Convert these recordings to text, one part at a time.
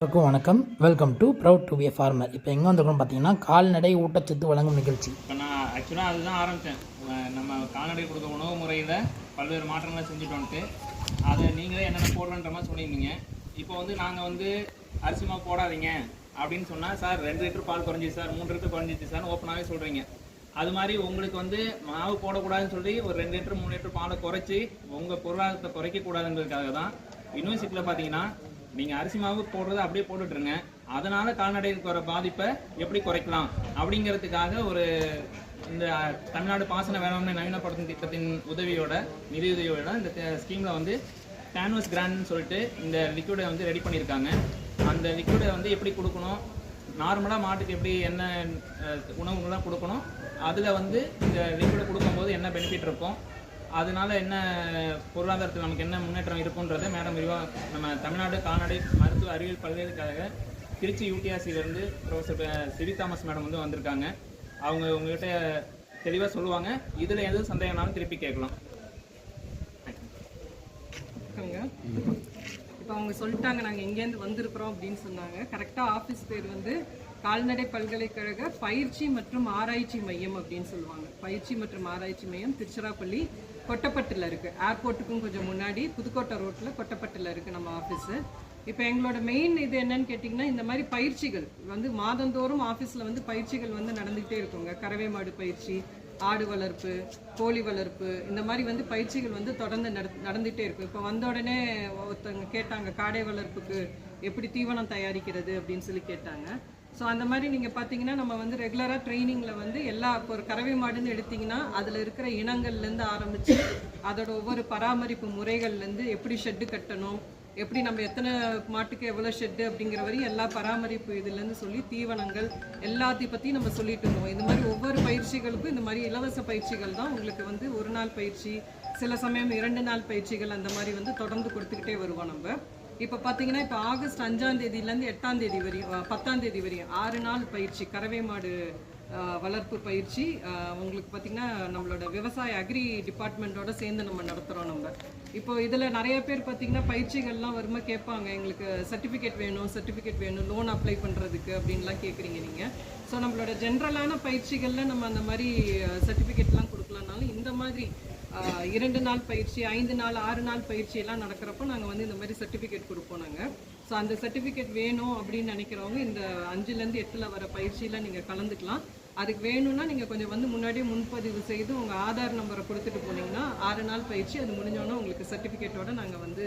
எல்லாருக்கும் வணக்கம். Welcome to proud to be a farmer இப்போ எங்கே வந்திருக்கோம் பார்த்தீங்கன்னா கால்நடை ஊட்டச்சத்து வழங்கும் நிகழ்ச்சி. இப்போ நான் ஆக்சுவலாக அதுதான் ஆரம்பித்தேன் நம்ம கால்நடை கொடுக்க உணவு முறையில் பல்வேறு மாற்றங்களை செஞ்சுட்டு வந்துட்டு அதை நீங்களே என்னென்ன போடுறன்ற மாதிரி சொல்லியிருந்தீங்க. இப்போ வந்து நாங்கள் வந்து அரிசி மாவு போடாதீங்க அப்படின்னு சொன்னால் சார் ரெண்டு லிட்டர் பால் குறைஞ்சிச்சு சார். மூணு லிட்டர் குறைஞ்சிச்சு சார் ஓப்பனாகவே சொல்கிறீங்க அது மாதிரி உங்களுக்கு வந்து மாவு போடக்கூடாதுன்னு சொல்லி ஒரு ரெண்டு லிட்டர் மூணு லிட்டர் பாலை குறைச்சி உங்கள் பொருளாதாரத்தை குறைக்கக்கூடாதுங்கிறதுக்காக தான் யூனிவர்சிட்டியில் பார்த்தீங்கன்னா நீங்கள் அரிசி மாவு போடுறதை அப்படியே போட்டுட்ருங்க அதனால் கால்நடைகளுக்கு வர பாதிப்பை எப்படி குறைக்கலாம்? அப்படிங்கிறதுக்காக ஒரு இந்த தமிழ்நாடு பாசன வேளாண்மை நவீனப்படுத்தும் திட்டத்தின் உதவியோட நிதியுதவியோட இந்த ஸ்கீமில் வந்து கேன்வஸ் கிராண்ட்னு சொல்லிட்டு இந்த லிக்விடை வந்து ரெடி பண்ணியிருக்காங்க. அந்த லிக்விடை வந்து எப்படி கொடுக்கணும்? நார்மலாக மாட்டுக்கு எப்படி என்ன உணவுகள்லாம் கொடுக்கணும்? அதில் வந்து இந்த லிக்விடை கொடுக்கும்போது என்ன பெனிஃபிட் இருக்கும்? அதனால என்ன பொருளாதாரத்தில் நமக்கு என்ன முன்னேற்றம் இருக்குன்றதை மேடம் விரிவாக நம்ம தமிழ்நாடு கால்நடை மருத்துவ அறிவியல் பல்கலைக்கழக Trichy யூடிஆர்சியிலேருந்து professor C V Thomas madam வந்து வந்திருக்காங்க. அவங்க உங்ககிட்ட தெளிவாக சொல்லுவாங்க. இதில் எதுவும் சந்தேகம்னாலும் திருப்பி கேட்கலாம். இப்போ அவங்க சொல்லிட்டாங்க நாங்கள் எங்கேருந்து வந்திருக்கிறோம் அப்படின்னு சொன்னாங்க. கரெக்டாக ஆஃபீஸ் பேர் வந்து கால்நடை பல்கலைக்கழக பயிற்சி மற்றும் ஆராய்ச்சி மையம் அப்படின்னு சொல்லுவாங்க. பயிற்சி மற்றும் ஆராய்ச்சி மையம் திருச்சிராப்பள்ளி கொட்டப்பட்டில் இருக்குது ஏர்போர்ட்டுக்கும் கொஞ்சம் முன்னாடி புதுக்கோட்டை ரோட்டில் கொட்டப்பட்டில் இருக்குது நம்ம ஆஃபீஸு இப்போ எங்களோட மெயின் இது என்னன்னு கேட்டிங்கன்னா இந்த மாதிரி பயிற்சிகள் வந்து மாதந்தோறும் ஆஃபீஸில் வந்து பயிற்சிகள் வந்து நடந்துகிட்டே இருக்குங்க. கறவை மாடு பயிற்சி ஆடு வளர்ப்பு கோழி வளர்ப்பு இந்த மாதிரி வந்து பயிற்சிகள் வந்து தொடர்ந்து நட நடந்துகிட்டே இருக்கும் இப்போ வந்த உடனே ஒருத்தவங்க கேட்டாங்க காடை வளர்ப்புக்கு எப்படி தீவனம் தயாரிக்கிறது அப்படின்னு சொல்லி கேட்டாங்க. ஸோ அந்த மாதிரி நீங்கள் பார்த்தீங்கன்னா நம்ம வந்து ரெகுலராக ட்ரைனிங்கில் வந்து எல்லா இப்போ ஒரு கறவை மாடுன்னு எடுத்தீங்கன்னா அதில் இருக்கிற இனங்கள்லேருந்து ஆரம்பித்து அதோட ஒவ்வொரு பராமரிப்பு முறைகள்லேருந்து எப்படி ஷெட்டு கட்டணும் எப்படி நம்ம எத்தனை மாட்டுக்கு எவ்வளோ ஷெட்டு அப்படிங்கிற வரையும் எல்லா பராமரிப்பு இதுலேருந்து சொல்லி தீவனங்கள் எல்லாத்தையும் பற்றி நம்ம சொல்லிட்டு இருந்தோம். இந்த மாதிரி ஒவ்வொரு பயிற்சிகளுக்கும் இந்த மாதிரி இலவச பயிற்சிகள் தான் உங்களுக்கு வந்து ஒரு நாள் பயிற்சி சில சமயம் இரண்டு நாள் பயிற்சிகள் அந்த மாதிரி வந்து தொடர்ந்து கொடுத்துக்கிட்டே வருவோம் நம்ம. இப்போ பார்த்தீங்கன்னா இப்போ ஆகஸ்ட் அஞ்சாம் தேதியிலேருந்து எட்டாம் தேதி வரையும் பத்தாம் தேதி வரையும் ஆறு நாள் பயிற்சி கறவை மாடு வளர்ப்பு பயிற்சி உங்களுக்கு பார்த்தீங்கன்னா நம்மளோட விவசாய அக்ரி டிபார்ட்மெண்ட்டோட சேர்ந்து நம்ம நடத்துகிறோம் நம்ம. இப்போ இதில் நிறைய பேர் பார்த்தீங்கன்னா பயிற்சிகள்லாம் வருமா கேட்பாங்க எங்களுக்கு சர்டிஃபிகேட் வேணும் சர்டிஃபிகேட் வேணும் லோன் அப்ளை பண்ணுறதுக்கு அப்படின்லாம் கேட்குறீங்க நீங்கள் ஸோ நம்மளோட ஜென்ரலான பயிற்சிகளில் நம்ம அந்த மாதிரி சர்டிஃபிகேட்லாம் கொடுக்கலனாலும் இந்த மாதிரி இரண்டு நாள் பயிற்சி ஐந்து நாள் ஆறு நாள் பயிற்சி எல்லாம் நடக்கிறப்போ நாங்கள் வந்து இந்த மாதிரி சர்டிஃபிகேட் கொடுப்போம் நாங்கள் ஸோ அந்த சர்டிஃபிகேட் வேணும் அப்படின்னு நினைக்கிறவங்க இந்த அஞ்சுலேருந்து எட்டில் வர பயிற்சியில் நீங்கள் கலந்துக்கலாம். அதுக்கு வேணும்னா நீங்கள் கொஞ்சம் வந்து முன்னாடியே முன்பதிவு செய்து உங்கள் ஆதார் நம்பரை கொடுத்துட்டு போனீங்கன்னா ஆறு நாள் பயிற்சி அது முடிஞ்சோன்னா உங்களுக்கு சர்டிஃபிகேட்டோட நாங்கள் வந்து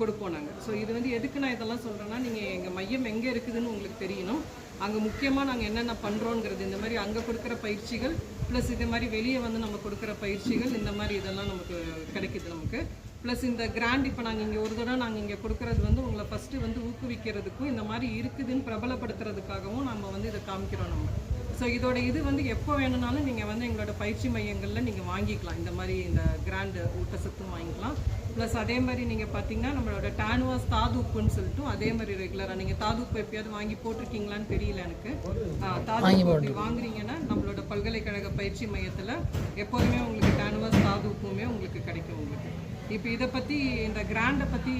கொடுப்போம் நாங்கள் ஸோ இது வந்து எதுக்கு நான் இதெல்லாம் சொல்கிறேன்னா நீங்கள் எங்கள் மையம் எங்கே இருக்குதுன்னு உங்களுக்கு தெரியணும். அங்கே முக்கியமாக நாங்கள் என்னென்ன பண்ணுறோங்கிறது இந்த மாதிரி அங்கே கொடுக்குற பயிற்சிகள் ப்ளஸ் இதே மாதிரி வெளியே வந்து நம்ம கொடுக்குற பயிற்சிகள் இந்த மாதிரி இதெல்லாம் நமக்கு கிடைக்கிது நமக்கு. ப்ளஸ் இந்த கிராண்ட் இப்போ நாங்கள் இங்கே ஒரு தடவை நாங்கள் இங்கே கொடுக்குறது வந்து உங்களை ஃபஸ்ட்டு வந்து ஊக்குவிக்கிறதுக்கும் இந்த மாதிரி இருக்குதுன்னு பிரபலப்படுத்துறதுக்காகவும் நம்ம வந்து இதை காமிக்கிறோம் நம்ம. ஸோ இதோட இது வந்து எப்போ வேணும்னாலும் நீங்கள் வந்து எங்களோட பயிற்சி மையங்களில் நீங்கள் வாங்கிக்கலாம். இந்த மாதிரி இந்த கிராண்டு ஊட்டச்சத்தும் வாங்கிக்கலாம். ப்ளஸ் அதே மாதிரி நீங்கள் பார்த்தீங்கன்னா நம்மளோட டானுவாஸ் தாதுப்புன்னு சொல்லிட்டு அதே மாதிரி ரெகுலராக நீங்கள் தாதுப்பு எப்பயாவது வாங்கி போட்டிருக்கீங்களான்னு தெரியல எனக்கு. தாதுப்பு அப்படி வாங்குறீங்கன்னா நம்மளோட பல்கலைக்கழக பயிற்சி மையத்தில் எப்போதுமே உங்களுக்கு டானுவாஸ் தாதுப்புமே உங்களுக்கு கிடைக்கும் உங்களுக்கு. இப்போ இதை பற்றி இந்த கிராண்டை பற்றி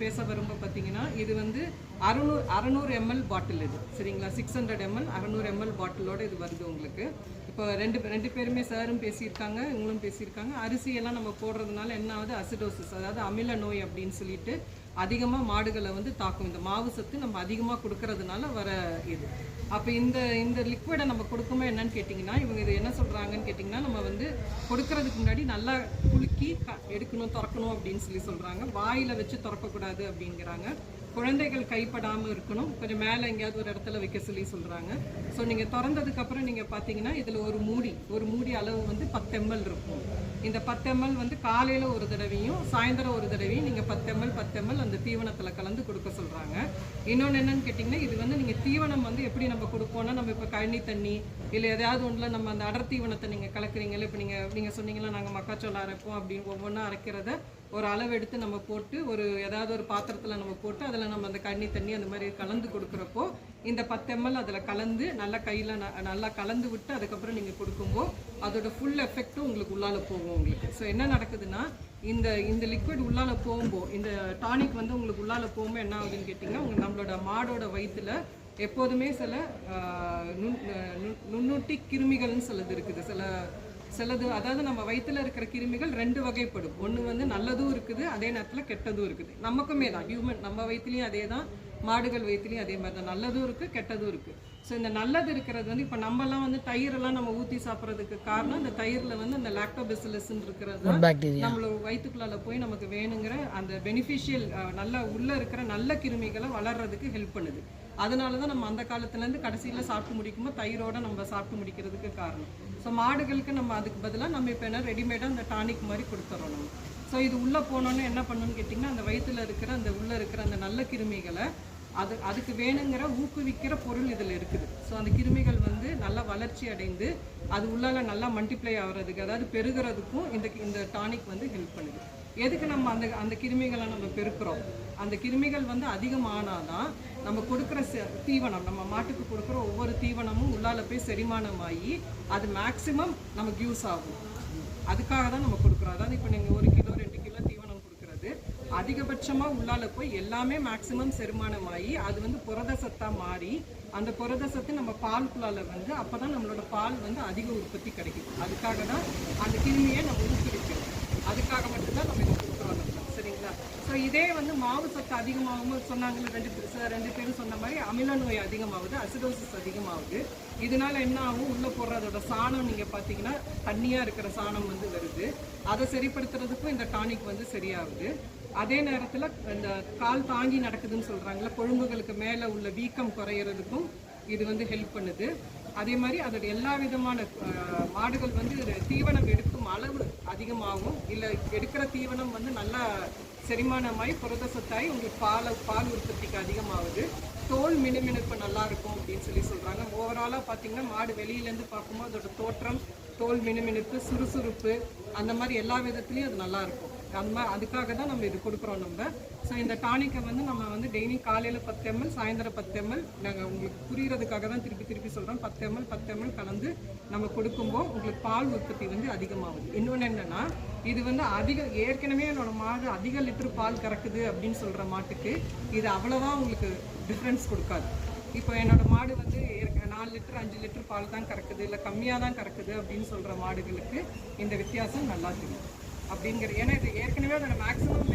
பேச வரும்போது பார்த்தீங்கன்னா இது வந்து அறுநூறு அறநூறு எம்எல் பாட்டில் இது. சரிங்களா? சிக்ஸ் ஹண்ட்ரட் எம்எல் அறநூறு எம்எல் பாட்டிலோட இது வருது உங்களுக்கு. இப்போ ரெண்டு ரெண்டு பேருமே சாரும் பேசியிருக்காங்க இவங்களும் பேசியிருக்காங்க. அரிசியெல்லாம் நம்ம போடுறதுனால என்ன ஆகுது? அசிடோசிஸ் அதாவது அமில நோய் அப்படின்னு சொல்லிட்டு அதிகமாக மாடுகளை வந்து தாக்கும். இந்த மாவு சத்து நம்ம அதிகமாக கொடுக்கறதுனால வர இது. அப்போ இந்த இந்த லிக்விடை நம்ம கொடுக்கும்போது என்னன்னு கேட்டிங்கன்னா இவங்க இது என்ன சொல்கிறாங்கன்னு கேட்டிங்கன்னா நம்ம வந்து கொடுக்கறதுக்கு முன்னாடி நல்லா குலுக்கி க- எடுக்கணும் திறக்கணும் அப்படின்னு சொல்லி சொல்கிறாங்க வாயில் வச்சு திறக்கக்கூடாது அப்படிங்கிறாங்க. குழந்தைகள் கைப்படாமல் இருக்கணும். கொஞ்சம் மேலே எங்கேயாவது ஒரு இடத்துல வைக்க சொல்லி சொல்கிறாங்க ஸோ நீங்கள் திறந்ததுக்கப்புறம் நீங்கள் பார்த்தீங்கன்னா இதில் ஒரு மூடி ஒரு மூடி அளவு வந்து பத்து எம்எல் இருக்கும். இந்த பத்தெம்எல் வந்து காலையில் ஒரு தடவையும் சாயந்தரம் ஒரு தடவையும் நீங்கள் பத்தெம்எல் பத்தெம்எல் அந்த தீவனத்தில் கலந்து கொடுக்க சொல்கிறாங்க இன்னொன்று என்னன்னு கேட்டிங்கன்னா இது வந்து நீங்கள் தீவனம் வந்து எப்படி நம்ம கொடுப்போம்னா நம்ம இப்போ கழனி தண்ணி இல்லை எதாவது ஒன்றில் நம்ம அந்த அடர் தீவனத்தை நீங்கள் கலக்குறீங்களா இப்போ நீங்கள் நீங்கள் சொன்னீங்களா நாங்கள் மக்காச்சோளம் அரைப்போம் அப்படின்னு ஒவ்வொன்றா அரைக்கிறத ஒரு அளவு எடுத்து நம்ம போட்டு ஒரு ஏதாவது ஒரு பாத்திரத்தில் நம்ம போட்டு அதில் நம்ம அந்த கண்ணி தண்ணி அந்த மாதிரி கலந்து கொடுக்குறப்போ இந்த பத்து எம்எல் அதில் கலந்து நல்லா கையில் நல்லா கலந்து விட்டு அதுக்கப்புறம் நீங்கள் கொடுக்கும்போது அதோட ஃபுல் எஃபெக்ட்டும் உங்களுக்கு உள்ளால போகும் உங்களுக்கு. ஸோ என்ன நடக்குதுன்னா இந்த இந்த லிக்விட் உள்ளால போகும்போது இந்த டானிக் வந்து உங்களுக்கு உள்ளால போகும்போது என்ன ஆகுதுன்னு கேட்டிங்கன்னா உங்கள் நம்மளோட மாடோட வயிற்றுல எப்போதுமே சில நுண்- நுண்ணூட்டி கிருமிகள்னு சிலது இருக்குது. சில சிலது அதாவது நம்ம வயிற்றுல இருக்கிற கிருமிகள் ரெண்டு வகைப்படும். ஒன்று வந்து நல்லதும் இருக்குது அதே நேரத்தில் கெட்டதும் இருக்குது. நமக்குமே தான். ஹியூமன் நம்ம வயிற்றுலேயும் அதே தான் மாடுகள் வயிற்றுலையும் அதே மாதிரி தான் நல்லதும் இருக்குது கெட்டதும் இருக்குது ஸோ இந்த நல்லது இருக்கிறது வந்து இப்போ நம்மலாம் வந்து தயிரெல்லாம் நம்ம ஊற்றி சாப்பிட்றதுக்கு காரணம் இந்த தயிரில் வந்து அந்த லாக்டோபெசிலஸ்ன்னு இருக்கிறது நம்மளோட வயிற்றுக்குள்ளால போய் நமக்கு வேணுங்கிற அந்த பெனிஃபிஷியல் நல்ல உள்ள இருக்கிற நல்ல கிருமிகளை வளர்றதுக்கு ஹெல்ப் பண்ணுது. அதனால தான் நம்ம அந்த காலத்துலேருந்து கடைசியில் சாப்பிட்டு முடிக்கும்போது தயிரோட நம்ம சாப்பிட்டு முடிக்கிறதுக்கு காரணம். ஸோ மாடுகளுக்கு நம்ம அதுக்கு பதிலாக நம்ம இப்போ என்ன ரெடிமேடாக அந்த டானிக் மாதிரி கொடுத்துறோம் நம்ம. ஸோ இது உள்ளே போனோன்னே என்ன பண்ணணும்னு கேட்டிங்கன்னா அந்த வயித்துல இருக்கிற அந்த உள்ளே இருக்கிற அந்த நல்ல கிருமிகளை அது அதுக்கு வேணுங்கிற ஊக்குவிக்கிற பொருள் இதில் இருக்குது. ஸோ அந்த கிருமிகள் வந்து நல்லா வளர்ச்சி அடைந்து அது உள்ளால நல்லா மல்டிப்ளை ஆகிறதுக்கு அதாவது பெருகிறதுக்கும் இந்த இந்த டானிக் வந்து ஹெல்ப் பண்ணுது. எதுக்கு நம்ம அந்த அந்த கிருமிகளை நம்ம பெருக்கிறோம்? அந்த கிருமிகள் வந்து அதிகமானாதான் நம்ம கொடுக்குற ச- தீவனம் நம்ம மாட்டுக்கு கொடுக்குற ஒவ்வொரு தீவனமும் உள்ளால போய் செரிமானமாகி அது மேக்சிமம் நமக்கு யூஸ் ஆகும். அதுக்காக தான் நம்ம கொடுக்குறோம். அதாவது இப்போ நீங்கள் ஒரு கிலோ ரெண்டு கிலோ தீவனம் கொடுக்குறது அதிகபட்சமாக உள்ளால போய் எல்லாமே மேக்சிமம் செரிமானம் ஆகி அது வந்து புரத சத்தாக மாறி அந்த புரத சத்து நம்ம பால்குள்ளால வந்து அப்போ தான் நம்மளோட பால் வந்து அதிக உற்பத்தி கிடைக்கும் அதுக்காக தான் அந்த கிருமியை நம்ம ஊக்குவிக்கிறோம். அதுக்காக மட்டும்தான் நம்ம சரிங்களா ஸோ இதே வந்து மாவு சத்து அதிகமாகவும் சொன்னாங்கல்ல ரெண்டு பேர் சார் ரெண்டு பேரும் சொன்ன மாதிரி அமில நோய் அதிகமாகுது அசிடோசிஸ் அதிகமாகுது. இதனால என்ன ஆகும்? உள்ளே போடுற அதோட சாணம் நீங்கள் பார்த்தீங்கன்னா தண்ணியாக இருக்கிற சாணம் வந்து வருது. அதை சரிப்படுத்துறதுக்கும் இந்த டானிக் வந்து சரியாகுது. அதே நேரத்தில் இந்த கால் தாங்கி நடக்குதுன்னு சொல்கிறாங்களே கொழும்புகளுக்கு மேலே உள்ள வீக்கம் குறையிறதுக்கும் இது வந்து ஹெல்ப் பண்ணுது. அதே மாதிரி அதோட எல்லா விதமான மாடுகள் வந்து இது தீவனம் எடுக்கும் அளவு அதிகமாகும். இல்லை எடுக்கிற தீவனம் வந்து நல்லா செரிமானமாகி புரத சத்தாகி உங்களுக்கு பால் பால் உற்பத்திக்கு அதிகமாகுது. தோல் மினுமினுப்பு நல்லா இருக்கும் அப்படின்னு சொல்லி சொல்கிறாங்க ஓவராலாக பார்த்தீங்கன்னா மாடு வெளியிலேருந்து பார்க்கும்போது அதோட தோற்றம் தோல் மினுமினுப்பு சுறுசுறுப்பு அந்த மாதிரி எல்லா விதத்துலேயும் அது நல்லா இருக்கும் அந்த மாதிரி அதுக்காக தான் நம்ம இது கொடுக்குறோம் நம்ம. ஸோ இந்த டானிக்கை வந்து நம்ம வந்து டெய்லி காலையில் பத்து எம்எல் சாயந்தரம் பத்து எம்எல் நாங்கள் உங்களுக்கு புரியறதுக்காக தான் திருப்பி திருப்பி சொல்கிறோம் பத்து எம்எல் பத்து எம்எல் கலந்து நம்ம கொடுக்கும்போது உங்களுக்கு பால் உற்பத்தி வந்து அதிகமாகுது. இன்னொன்று என்னென்னா இது வந்து அதிக ஏற்கனவே என்னோட மாடு அதிக லிட்டர் பால் கறக்குது அப்படின்னு சொல்கிற மாட்டுக்கு இது அவ்வளோவா உங்களுக்கு டிஃப்ரென்ஸ் கொடுக்காது. இப்போ என்னோட மாடு வந்து ஏற்க- நாலு லிட்டர் அஞ்சு லிட்டர் பால் தான் கறக்குது இல்லை கம்மியாக தான் கறக்குது அப்படின்னு சொல்கிற மாடுகளுக்கு இந்த வித்தியாசம் நல்லா தெரியும். அப்படிங்கிற ஏன்னா இது ஏற்கனவே அதோட மேக்ஸிமம்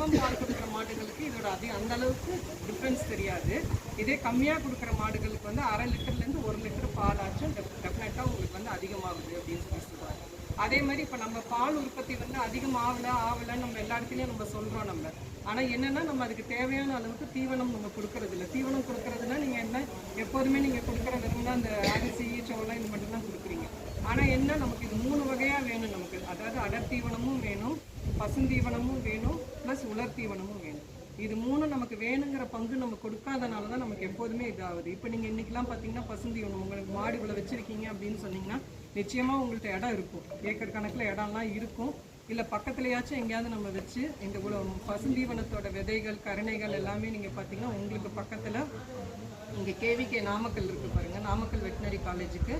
மேக்ஸிமம் பால் கொடுக்குற மாடுகளுக்கு இதோட அதிக அந்த அளவுக்கு டிஃப்ரென்ஸ் தெரியாது. இதே கம்மியாக கொடுக்குற மாடுகளுக்கு வந்து அரை லிட்டர்லேருந்து ஒரு லிட்டர் பால் ஆச்சும் டெஃபினட்டாக உங்களுக்கு வந்து அதிகமாகுது அப்படின்னு சொல்லி சொல்லுவாங்க அதே மாதிரி இப்போ நம்ம பால் உற்பத்தி வந்து அதிகமாகல ஆகலைன்னு நம்ம எல்லா இடத்துலையும் நம்ம சொல்கிறோம் நம்ம. ஆனால் என்னென்னா நம்ம அதுக்கு தேவையான அளவுக்கு தீவனம் நம்ம கொடுக்கறது இல்லை. தீவனம் கொடுக்கறதுனா நீங்கள் என்ன எப்போதுமே நீங்கள் கொடுக்குற விரும்பினா அந்த அரிசி சோளம் இது மட்டும்தான் கொடுக்குறீங்க. ஆனால் என்ன நமக்கு இது மூணு வகையாக வேணும் நமக்கு. அதாவது அடர் தீவனமும் வேணும் பசுந்தீவனமும் வேணும் ப்ளஸ் உலர் தீவனமும் வேணும். இது மூணு நமக்கு வேணுங்கிற பங்கு நம்ம கொடுக்காதனால தான் நமக்கு எப்போதுமே இதாகுது. இப்போ நீங்கள் இன்றைக்கெலாம் பார்த்தீங்கன்னா பசுந்தீவனம் உங்களுக்கு மாடு இவ்வளோ வச்சிருக்கீங்க அப்படின்னு சொன்னீங்கன்னா நிச்சயமாக உங்கள்கிட்ட இடம் இருக்கும். ஏக்கர் கணக்கில் இடம்லாம் இருக்கும். இல்லை பக்கத்துலயாச்சும் எங்கேயாவது நம்ம வச்சு இந்த பசுந்தீவனத்தோட விதைகள் கருணைகள் எல்லாமே நீங்கள் பார்த்தீங்கன்னா உங்களுக்கு பக்கத்தில் இங்கே கேவிகே நாமக்கல் இருக்குது பாருங்கள் நாமக்கல் வெட்டினரி காலேஜுக்கு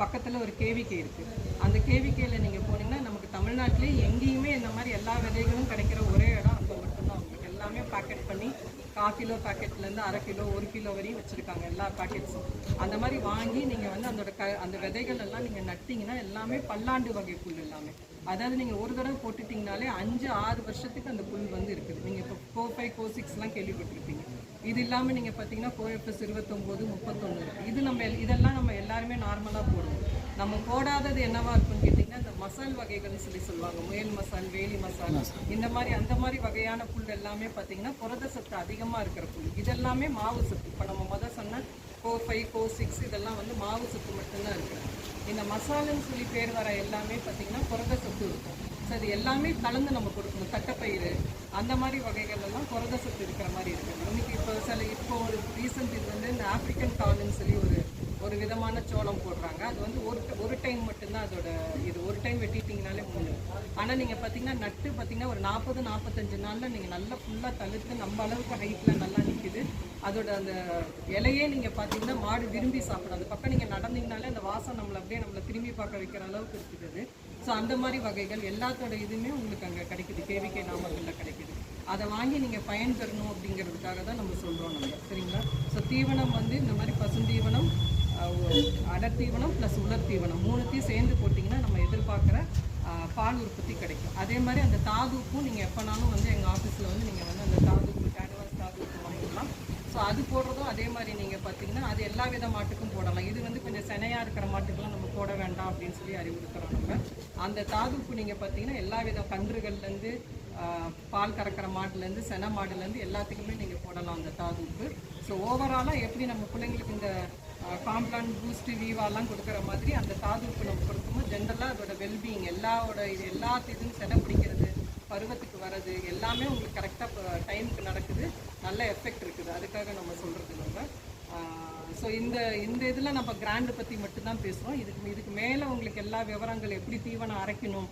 பக்கத்தில் ஒரு கேவிகே இருக்குது அந்த கேவிகேயில் நீங்கள் போனீங்கன்னா தமிழ்நாட்டிலே எங்கேயுமே இந்த மாதிரி எல்லா விதைகளும் கிடைக்கிற ஒரே இடம் அங்கே மட்டும்தான். அவங்களுக்கு எல்லாமே பேக்கெட் பண்ணி கால் கிலோ பேக்கெட்லேருந்து அரை கிலோ ஒரு கிலோ வரையும் வச்சுருக்காங்க எல்லா பேக்கெட்ஸும் அந்த மாதிரி வாங்கி நீங்கள் வந்து அதோட க அந்த விதைகள் எல்லாம் நீங்கள் நட்டிங்கன்னா எல்லாமே பல்லாண்டு வகை புல் எல்லாமே. அதாவது நீங்கள் ஒரு தடவை போட்டுட்டிங்கனாலே அஞ்சு ஆறு வருஷத்துக்கு அந்த புல் வந்து இருக்குது. நீங்கள் இப்போ கோ ஃபைவ் கோ சிக்ஸ்லாம் கேள்விப்பட்டிருப்பீங்க. இது இல்லாமல் நீங்கள் பார்த்தீங்கன்னா கோஎஃப்எஸ் இருபத்தொம்போது முப்பத்தொன்று இருக்குது இது நம்ம எல்- இதெல்லாம் நம்ம எல்லாருமே நார்மலாக போடுவோம். நம்ம போடாதது என்னவா இருக்குன்னு கேட்டிங்கன்னா இந்த மசால் வகைகள்னு சொல்லி சொல்லுவாங்க. முயல் மசால் வேலி மசால் இந்த மாதிரி அந்த மாதிரி வகையான புல் எல்லாமே பார்த்தீங்கன்னா புரத சத்து அதிகமாக இருக்கிற புல். இதெல்லாமே மாவு சத்து. இப்போ நம்ம முதல் சொன்ன கோ ஃபைவ் கோ சிக்ஸ் இதெல்லாம் வந்து மாவு சத்து மட்டும்தான் இருக்குது இந்த மசாலுன்னு சொல்லி பேர் வர எல்லாமே பார்த்தீங்கன்னா புரத சத்து இருக்கும். ஸோ அது எல்லாமே கலந்து நம்ம கொடுக்கணும். தட்டைப்பயிறு அந்த மாதிரி வகைகள் எல்லாம் புரத சத்து இருக்கிற மாதிரி இருக்குது இன்னைக்கு இப்போ சில இப்போ ஒரு ரீசன்ட் இது வந்து இந்த ஆப்பிரிக்கன் கால்னு சொல்லி ஒரு ஒரு விதமான சோளம் போடுறாங்க. அது வந்து ஒரு ஒரு டைம் மட்டும்தான் அதோட இது. ஒரு டைம் வெட்டிட்டீங்கனாலே முடியும் ஆனால் நீங்கள் பார்த்தீங்கன்னா நட்டு பார்த்தீங்கன்னா ஒரு நாற்பது நாற்பத்தஞ்சு நாளில் நீங்கள் நல்லா ஃபுல்லாக தழுத்து நம்ம அளவுக்கு ஹைட்டில் நல்லா நிற்குது அதோட அந்த இலையே நீங்கள் பார்த்தீங்கன்னா மாடு விரும்பி சாப்பிடும். அந்த பக்கம் நீங்கள் நடந்தீங்கனாலே அந்த வாசம் நம்மளை அப்படியே நம்மளை திரும்பி பார்க்க வைக்கிற அளவுக்கு இருக்குது ஸோ அந்த மாதிரி வகைகள் எல்லாத்தோட இதுவுமே உங்களுக்கு அங்கே கிடைக்குது. கேவிகே நாமக்கல்ல கிடைக்குது. அதை வாங்கி நீங்கள் பயன்பெறணும் அப்படிங்கிறதுக்காக தான் நம்ம சொல்கிறோம் நம்ம. சரிங்களா? ஸோ தீவனம் வந்து இந்த மாதிரி பசுந்தீவனம் அடர் தீவனம் ப்ளஸ் உலர் தீவனம் மூணுத்தையும் சேர்ந்து போட்டிங்கன்னா நம்ம எதிர்பார்க்குற பால் உற்பத்தி கிடைக்கும். அதே மாதிரி அந்த தாதுப்பும் நீங்கள் எப்போனாலும் வந்து எங்கள் ஆஃபீஸில் வந்து நீங்கள் வந்து அந்த தாதுப்பு கேனவாஸ் தாதுப்பு வாங்கிக்கலாம். ஸோ அது போடுறதும் அதே மாதிரி நீங்கள் பார்த்தீங்கன்னா அது எல்லா வித மாட்டுக்கும் போடலாம். இது வந்து கொஞ்சம் செனையாக இருக்கிற மாட்டுக்கெல்லாம் நம்ம போட வேண்டாம் அப்படின்னு சொல்லி அறிவுறுத்துகிறோம் நம்ம அந்த தாதுப்பு நீங்கள் பார்த்தீங்கன்னா எல்லா வித கன்றுகள்லேருந்து பால் கறக்கிற மாட்டுலேருந்து செனை மாடுலேருந்து எல்லாத்துக்குமே நீங்கள் போடலாம் அந்த தாதுப்பு ஸோ ஓவராலாக எப்படி நம்ம பிள்ளைங்களுக்கு இந்த காம்ப்ளான் பூஸ்ட் வீவாலாம் கொடுக்குற மாதிரி அந்த தாதுப்பு நம்ம கொடுக்கும்போது ஜென்ரலாக அதோட வெல்பீயிங் எல்லாவோட இது எல்லாத்துக்கும் செட பிடிக்கிறது பருவத்துக்கு வர்றது எல்லாமே உங்களுக்கு கரெக்டாக டைமுக்கு நடக்குது. நல்ல எஃபெக்ட் இருக்குது. அதுக்காக நம்ம சொல்கிறது நம்ம ஸோ இந்த இந்த இதில் நம்ம கிராண்டு பற்றி மட்டும்தான் பேசுகிறோம் இதுக்கு இதுக்கு மேலே உங்களுக்கு எல்லா விவரங்கள் எப்படி தீவனம் அரைக்கணும்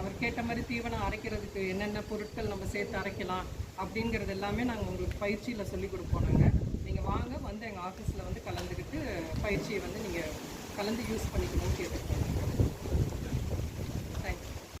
அவர் கேட்ட மாதிரி தீவனம் அரைக்கிறதுக்கு என்னென்ன பொருட்கள் நம்ம சேர்த்து அரைக்கலாம் அப்படிங்கிறது எல்லாமே நாங்கள் உங்களுக்கு பயிற்சியில் சொல்லி கொடுப்போம் நாங்கள் நீங்கள் வாங்க வந்து எங்கள் ஆஃபீஸில் வந்து கலந்துக்கிட்டு பயிற்சியை வந்து நீங்கள் கலந்து யூஸ் பண்ணிக்கணும்னு கேட்டுருக்கோம்.